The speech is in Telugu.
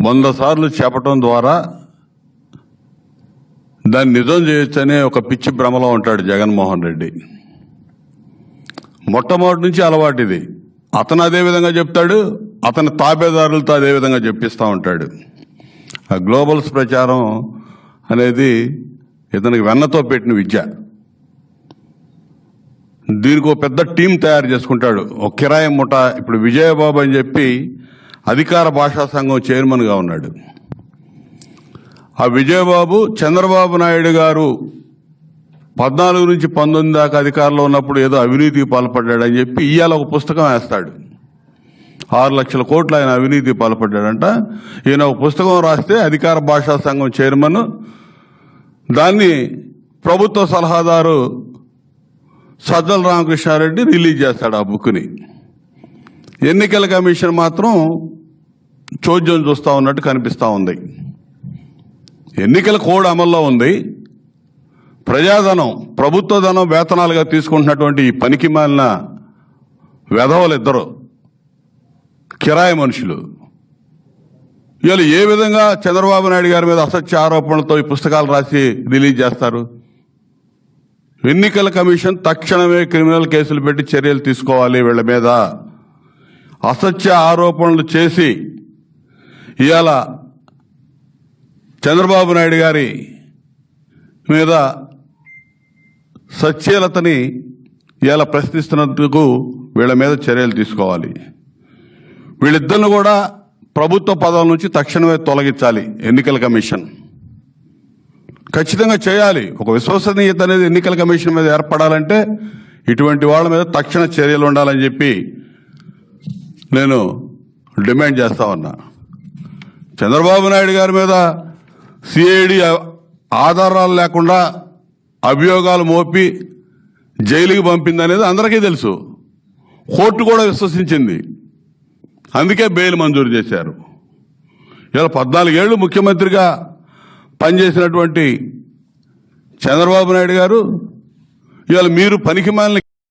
వంద సార్లు చెప్పటం ద్వారా దాన్ని నిజం చేయొచ్చనే ఒక పిచ్చి భ్రమలో ఉంటాడు జగన్మోహన్ రెడ్డి. మొట్టమొదటి నుంచి అలవాటు ఇది. అతను అదే విధంగా చెప్తాడు అతని తాబేదారులతో అదే విధంగా చెప్పిస్తూ ఉంటాడు. ఆ గ్లోబల్స్ ప్రచారం అనేది ఇతనికి వెన్నతో పెట్టిన విద్య. దీనికి ఒక పెద్ద టీం తయారు చేసుకుంటాడు. ఒక కిరాయి ముఠ ఇప్పుడు విజయబాబు అని చెప్పి అధికార భాషా సంఘం చైర్మన్గా ఉన్నాడు. ఆ విజయబాబు చంద్రబాబు నాయుడు గారు పద్నాలుగు నుంచి పంతొమ్మిది దాకా అధికారంలో ఉన్నప్పుడు ఏదో అవినీతికి పాల్పడ్డాడని చెప్పి ఇవాళ ఒక పుస్తకం వేస్తాడు. ఆరు లక్షల కోట్లు ఆయన అవినీతి పాల్పడ్డాడంట. ఈయన ఒక పుస్తకం రాస్తే అధికార భాషా సంఘం చైర్మన్. దాన్ని ప్రభుత్వ సలహాదారు సజ్జల రామకృష్ణారెడ్డి రిలీజ్ చేస్తాడు ఆ బుక్ని. ఎన్నికల కమిషన్ మాత్రం చోద్యం చూస్తూ ఉన్నట్టు కనిపిస్తూ ఉంది. ఎన్నికల కోడ్ అమల్లో ఉంది. ప్రజాధనం ప్రభుత్వ ధనం వేతనాలుగా తీసుకుంటున్నటువంటి ఈ పనికి మాలిన వెధవలిద్దరు కిరాయి మనుషులు ఇవాళ ఏ విధంగా చంద్రబాబు నాయుడు గారి మీద అసత్య ఆరోపణలతో ఈ పుస్తకాలు రాసి రిలీజ్ చేస్తారు? ఎన్నికల కమిషన్ తక్షణమే క్రిమినల్ కేసులు పెట్టి చర్యలు తీసుకోవాలి వీళ్ళ మీద. అసత్య ఆరోపణలు చేసి ఇవాళ చంద్రబాబు నాయుడు గారి మీద సత్యలతని ఇలా ప్రశ్నిస్తున్నందుకు వీళ్ళ మీద చర్యలు తీసుకోవాలి. వీళ్ళిద్దరిని కూడా ప్రభుత్వ పదవుల నుంచి తక్షణమే తొలగించాలి ఎన్నికల కమిషన్. ఖచ్చితంగా చేయాలి. ఒక విశ్వసనీయత అనేది ఎన్నికల కమిషన్ మీద ఏర్పడాలంటే ఇటువంటి వాళ్ళ మీద తక్షణ చర్యలు ఉండాలని చెప్పి నేను డిమాండ్ చేస్తా ఉన్నా. చంద్రబాబు నాయుడు గారి మీద సిఐడి ఆధారాలు లేకుండా అభియోగాలు మోపి జైలుకి పంపింది అనేది అందరికీ తెలుసు. కోర్టు కూడా విశ్వసించింది. అందుకే బెయిల్ మంజూరు చేశారు. ఇలా పద్నాలుగేళ్ళు ముఖ్యమంత్రిగా పనిచేసినటువంటి చంద్రబాబు నాయుడు గారు ఇవాళ మీరు పనికిమాలిన